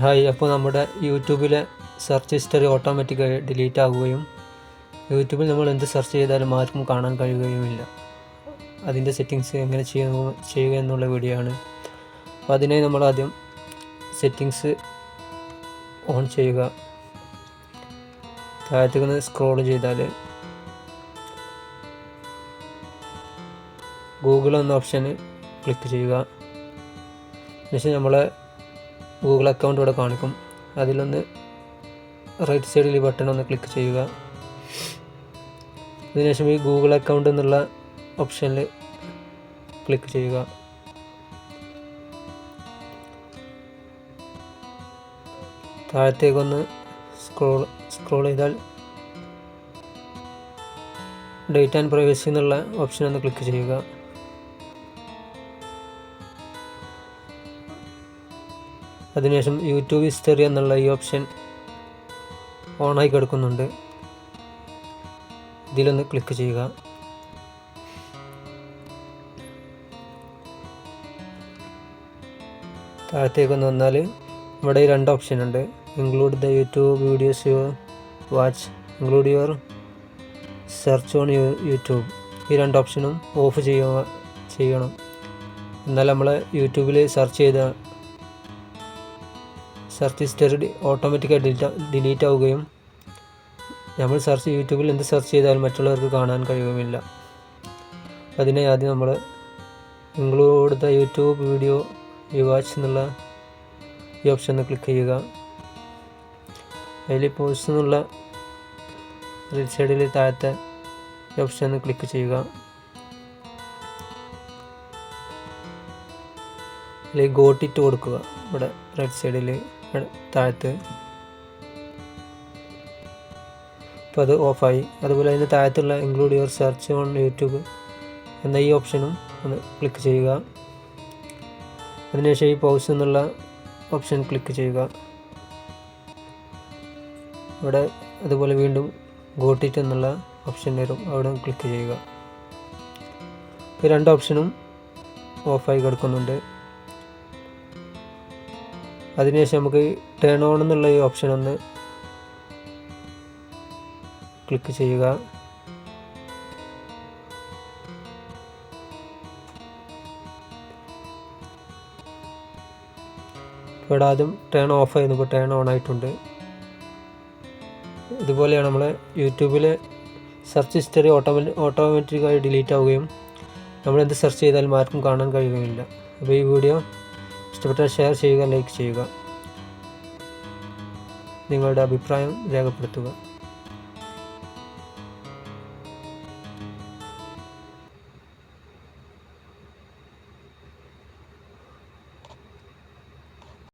Hi അപ്പോൾ നമ്മുടെ യൂട്യൂബിലെ സെർച്ച് ഹിസ്റ്ററി ഓട്ടോമാറ്റിക്കായി ഡിലീറ്റ് ആവുകയും യൂട്യൂബിൽ നമ്മൾ എന്ത് സെർച്ച് ചെയ്താലും ആർക്കും കാണാൻ കഴിയുകയുമില്ല. അതിന്റെ സെറ്റിങ്സ് എങ്ങനെ ചെയ്യുന്നു ചെയ്യുക എന്നുള്ള വീഡിയോ ആണ്. അപ്പോൾ അതിനായി നമ്മൾ ആദ്യം സെറ്റിങ്സ് ഓൺ ചെയ്യുക. താഴത്തേക്ക് സ്ക്രോൾ ചെയ്താൽ ഗൂഗിൾ എന്ന ഓപ്ഷന് ക്ലിക്ക് ചെയ്യുക. എന്നുവെച്ചാൽ നമ്മളെ ഗൂഗിൾ അക്കൗണ്ട് ഇവിടെ കാണിക്കും. അതിലൊന്ന് റൈറ്റ് സൈഡിൽ ഈ ബട്ടൺ ഒന്ന് ക്ലിക്ക് ചെയ്യുക. അതിനുശേഷം ഈ ഗൂഗിൾ അക്കൗണ്ട് എന്നുള്ള ഓപ്ഷനിൽ ക്ലിക്ക് ചെയ്യുക. താഴത്തേക്കൊന്ന് സ്ക്രോൾ സ്ക്രോൾ ചെയ്താൽ ഡേറ്റ് ആൻഡ് പ്രൈവസി എന്നുള്ള ഓപ്ഷൻ ഒന്ന് ക്ലിക്ക് ചെയ്യുക. അതിനുശേഷം യൂട്യൂബ് ഹിസ്റ്ററി എന്നുള്ള ഈ ഓപ്ഷൻ ഓണായി കിടക്കുന്നുണ്ട്. ഇതിലൊന്ന് ക്ലിക്ക് ചെയ്യുക. താഴത്തേക്കൊന്ന് വന്നാൽ ഇവിടെ രണ്ട് ഓപ്ഷൻ ഉണ്ട്. Include the YouTube videos you watch include your search on YouTube ഈ രണ്ട് ഓപ്ഷനും ഓഫ് ചെയ്യുക ചെയ്യണം. എന്നാൽ നമ്മൾ യൂട്യൂബിൽ സെർച്ച് ചെയ്ത സെർച്ച് ഹിസ്റ്ററി ഓട്ടോമാറ്റിക്കായി ഡിലീറ്റ് ഡിലീറ്റ് ആവുകയും നമ്മൾ സെർച്ച് യൂട്യൂബിൽ എന്ത് സെർച്ച് ചെയ്താലും മറ്റുള്ളവർക്ക് കാണാൻ കഴിയുകയുമില്ല. അതിനെ ആദ്യം നമ്മൾ include the YouTube video you watch എന്നുള്ള ഈ ഓപ്ഷൻ ഒന്ന് ക്ലിക്ക് ചെയ്യുക. അതിൽ പോസ്റ്റ് എന്നുള്ള റൈറ്റ് സൈഡിൽ താഴത്തെ ഒന്ന് ക്ലിക്ക് ചെയ്യുക. അല്ലെങ്കിൽ ഗോട്ടിട്ട് കൊടുക്കുക. ഇവിടെ റൈറ്റ് സൈഡിൽ താഴത്ത്. അപ്പോൾ അത് ഓഫായി അതുപോലെ അതിന് താഴത്തുള്ള include your search on YouTube എന്ന ഈ ഓപ്ഷനും ഒന്ന് ക്ലിക്ക് ചെയ്യുക. അതിനുശേഷം ഈ പൗസ് എന്നുള്ള ഓപ്ഷൻ ക്ലിക്ക് ചെയ്യുക. ഇവിടെ അതുപോലെ വീണ്ടും ഗോട്ടിറ്റ് എന്നുള്ള ഓപ്ഷൻ വരും. അവിടെ ക്ലിക്ക് ചെയ്യുക. ഈ രണ്ട് ഓപ്ഷനും ഓഫായി കിടക്കുന്നുണ്ട്. അതിനുശേഷം നമുക്ക് ടേൺ ഓൺ എന്നുള്ള ഈ ഓപ്ഷൻ ഒന്ന് ക്ലിക്ക് ചെയ്യുക. ഇവിടെ ആദ്യം ടേൺ ഓഫ് ആയിരുന്നു ഇപ്പോൾ ടേൺ ഓൺ ആയിട്ടുണ്ട്. ഇതുപോലെയാണ് നമ്മൾ യൂട്യൂബിൽ സെർച്ച് ഹിസ്റ്ററി ഓട്ടോമാറ്റി ഓട്ടോമാറ്റിക്കായി ഡിലീറ്റ് ആവുകയും നമ്മൾ എന്ത് സെർച്ച് ചെയ്താലും ആർക്കും കാണാൻ കഴിയുകയില്ല അപ്പോൾ ഈ വീഡിയോ ഇഷ്ടപ്പെട്ടാൽ ഷെയർ ചെയ്യുക ലൈക്ക് ചെയ്യുക. നിങ്ങളുടെ അഭിപ്രായം രേഖപ്പെടുത്തുക.